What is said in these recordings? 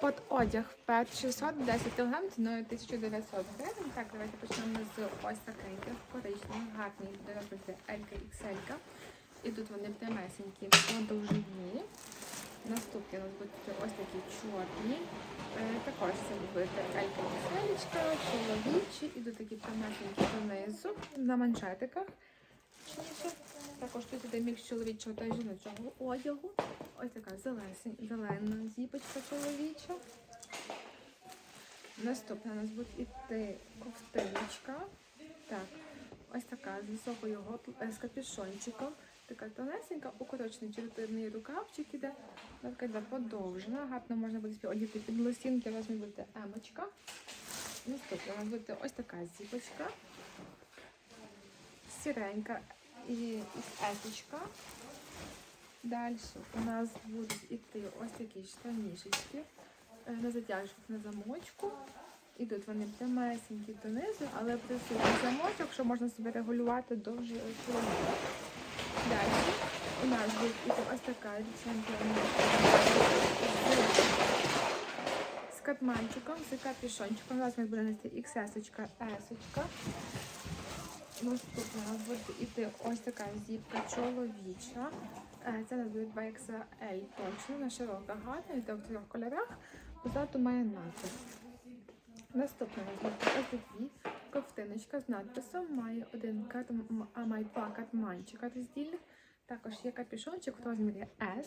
Под одяг пет 600, 10 кг, ціною 1900 гривень. Так, давайте почнемо з ось таких коричневих, буде робити Елька XL. І тут вони прямесенькі по довжині. Наступні у нас будуть ось такі чорні. Е, також це буде Елька XL, чоловічі. Ідуть такі прямесенькі донизу на манжетиках. Також тут іде мікс чоловічого та жіночого одягу. Ось така зелесень- зелена зіпочка чоловіча. Наступна у нас буде іти ковтиночка. Так, ось така з високою е, з капюшончиком. Така тонесенька, укорочений чотирний рукавчик іде. Така йде подовжена. Гарно можна буде одіти під лосінки, у вас буде емочка. Наступна у нас буде ось така зіпочка. Сіренька і із есочка. Далі у нас будуть іти ось такі штанішечки е, на затяжках на замочку. Ідуть вони прямесенькі донизу, але присутній замочок, що можна собі регулювати чоловіка. Далі у нас буде іти ось така дівчинка з катманчиком, з капюшончиком. У нас буде нести XS-очка, S-очка. Наступна у нас буде іти ось така зіпка чоловіча. Е, Це нас буде 2XL точно, на широка гарна, йде в трьох кольорах. Позаду має надпис. Наступна у нас буде ось такі ковтиночка з надписом. Має один два катманчика роздільних. Також є капюшончик в розмірі S.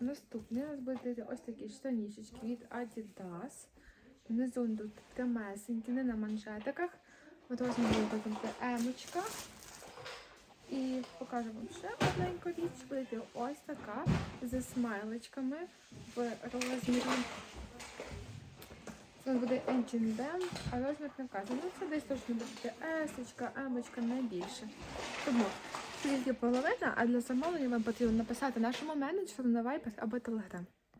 Наступний у нас буде ось такі штанішечки від Adidas. Внизу йдуть прямесенькі, не на манжетиках. От розміру буде емочка. І покажу вам ще одненьку річ. Буде ось така зі смайличками в розмірі. Це буде H&M, а розмір не вказано. Ну, це десь точно буде есочка, емочка найбільше. Тому тільки половина, а для замовлення вам потрібно написати нашому менеджеру на Viber або Telegram.